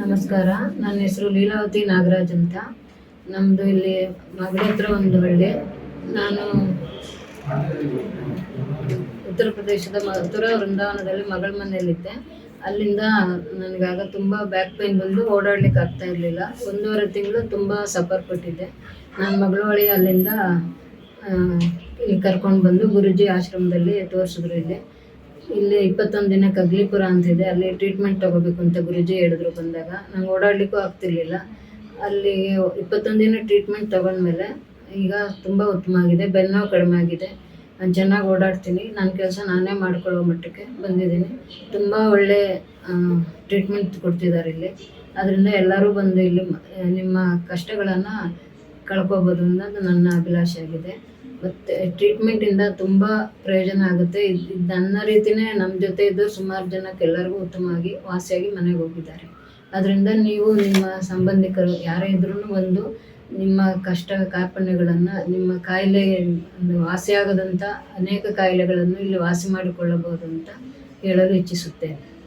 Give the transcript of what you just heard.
ನಮಸ್ಕಾರ. ನನ್ನ ಹೆಸರು ಲೀಲಾವತಿ ನಾಗರಾಜ್ ಅಂತ. ನಮ್ಮದು ಇಲ್ಲಿ ಮಗಳ ಹತ್ರ ಒಂದು ಹಳ್ಳಿ. ನಾನು ಉತ್ತರ ಪ್ರದೇಶದ ಮಥುರ ವೃಂದಾವನದಲ್ಲಿ ಮಗಳ ಮನೆಯಲ್ಲಿದ್ದೆ. ಅಲ್ಲಿಂದ ನನಗಾಗ ತುಂಬ ಬ್ಯಾಕ್ ಪೈನ್ ಬಂದು ಓಡಾಡ್ಲಿಕ್ಕೆ ಆಗ್ತಾ ಇರಲಿಲ್ಲ. ಒಂದೂವರೆ ತಿಂಗಳು ತುಂಬ ಸಫರ್ ಪಟ್ಟಿದ್ದೆ ನನ್ನ ಮಗಳ ಬಳಿ ಅಲ್ಲಿಂದ ಇಲ್ಲಿ ಕರ್ಕೊಂಡು ಬಂದು ಗುರುಜಿ ಆಶ್ರಮದಲ್ಲಿ ತೋರಿಸಿದ್ರು ಇಲ್ಲಿ. ಇಲ್ಲಿ ಇಪ್ಪತ್ತೊಂದು ದಿನ ಕಗ್ಲಿಪುರ ಅಂತಿದೆ ಅಲ್ಲಿ ಟ್ರೀಟ್ಮೆಂಟ್ ತಗೋಬೇಕು ಅಂತ ಗುರುಜಿ ಹೇಳಿದ್ರು ಬಂದಾಗ. ನಂಗೆ ಓಡಾಡಲಿಕ್ಕೂ ಆಗ್ತಿರ್ಲಿಲ್ಲ. ಅಲ್ಲಿ ಇಪ್ಪತ್ತೊಂದು ದಿನ ಟ್ರೀಟ್ಮೆಂಟ್ ತಗೊಂಡ್ಮೇಲೆ ಈಗ ತುಂಬ ಉತ್ತಮ ಆಗಿದೆ ಬೆನ್ನೋವು ಕಡಿಮೆ ಆಗಿದೆ. ನಾನು ಚೆನ್ನಾಗಿ ಓಡಾಡ್ತೀನಿ ನನ್ನ ಕೆಲಸ ನಾನೇ ಮಾಡ್ಕೊಳ್ಳೋ ಮಟ್ಟಕ್ಕೆ ಬಂದಿದ್ದೀನಿ. ತುಂಬ ಒಳ್ಳೆ ಟ್ರೀಟ್ಮೆಂಟ್ ಕೊಡ್ತಿದ್ದಾರೆ ಇಲ್ಲಿ. ಅದರಿಂದ ಎಲ್ಲರೂ ಬಂದು ಇಲ್ಲಿ ನಿಮ್ಮ ಕಷ್ಟಗಳನ್ನು ಕಳ್ಕೊಬೋದು ಅನ್ನೋದು ನನ್ನ ಅಭಿಲಾಷೆ ಆಗಿದೆ ಮತ್ತು ಟ್ರೀಟ್ಮೆಂಟಿಂದ ತುಂಬ ಪ್ರಯೋಜನ ಆಗುತ್ತೆ. ಇದ್- ಇದ್ ನನ್ನ ರೀತಿಯೇ ನಮ್ಮ ಜೊತೆ ಇದ್ದು ಸುಮಾರು ಜನಕ್ಕೆಲ್ಲರಿಗೂ ಉತ್ತಮವಾಗಿ, ವಾಸಿಯಾಗಿ ಮನೆಗೆ ಹೋಗಿದ್ದಾರೆ. ಅದರಿಂದ ನೀವು ನಿಮ್ಮ ಸಂಬಂಧಿಕರು ಯಾರೇ ಇದ್ರೂ ಒಂದು ನಿಮ್ಮ ಕಷ್ಟ ಕಾರ್ಪಣ್ಯಗಳನ್ನು, ನಿಮ್ಮ ಕಾಯಿಲೆ ವಾಸಿಯಾಗದಂಥ ಅನೇಕ ಕಾಯಿಲೆಗಳನ್ನು ಇಲ್ಲಿ ವಾಸಿ ಮಾಡಿಕೊಳ್ಳಬಹುದು ಅಂತ ಹೇಳಲು ಇಚ್ಛಿಸುತ್ತೇನೆ.